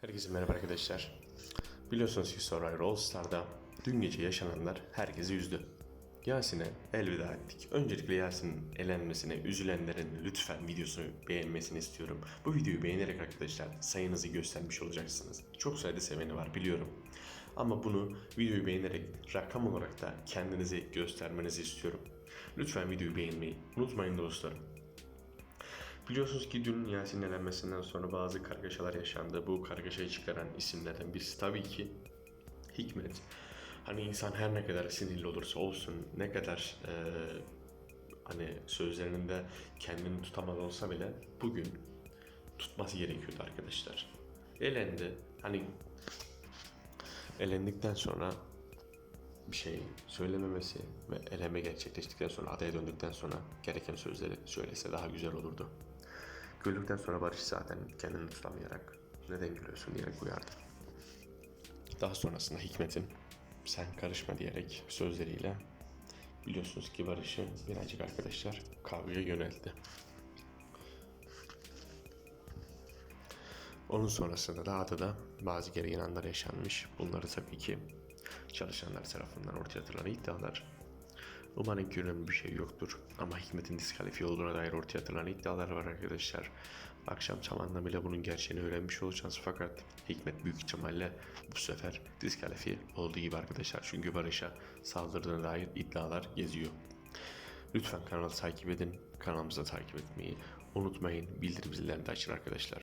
Herkese merhaba arkadaşlar. Biliyorsunuz ki Survivor All Star'da dün gece yaşananlar herkesi üzdü. Yasin'e elveda ettik. Öncelikle Yasin'in elenmesine üzülenlerin lütfen videosunu beğenmesini istiyorum. Bu videoyu beğenerek arkadaşlar sayınızı göstermiş olacaksınız. Çok sayıda seveni var biliyorum. Ama bunu videoyu beğenerek rakam olarak da kendinizi göstermenizi istiyorum. Lütfen videoyu beğenmeyi unutmayın dostlarım. Biliyorsunuz ki dün Yasin'in elenmesinden sonra bazı kargaşalar yaşandı. Bu kargaşayı çıkaran isimlerden birisi tabii ki Hikmet. Hani insan her ne kadar sinirli olursa olsun, ne kadar eee, hani sözlerinde kendini tutamaz olsa bile bugün tutması gerekiyordu arkadaşlar. Elendi. Hani elendikten sonra bir şey söylememesi ve eleme gerçekleştikten sonra adaya döndükten sonra gereken sözleri söylese daha güzel olurdu. Güldükten sonra Barış zaten kendini tutamayarak neden gülüyorsun diyerek uyardı. Daha sonrasında Hikmet'in sen karışma diyerek sözleriyle biliyorsunuz ki Barış'ı birazcık arkadaşlar kavgaya yöneltti. Onun sonrasında da adada bazı gergin anlar yaşanmış. Bunları tabii ki çalışanlar tarafından ortaya atılan iddialar. Umarım ki önemli bir şey yoktur. Ama Hikmet'in diskalifiye olduğuna dair ortaya atılan iddialar var arkadaşlar. Akşam tam anlamıyla bunun gerçeğini öğrenmiş olacağız. Fakat Hikmet büyük ihtimalle bu sefer diskalifiye olduğu gibi arkadaşlar. Çünkü Barış'a saldırdığına dair iddialar geziyor. Lütfen kanalı takip edin. Kanalımızı takip etmeyi unutmayın. Bildirim zillerini de açın arkadaşlar.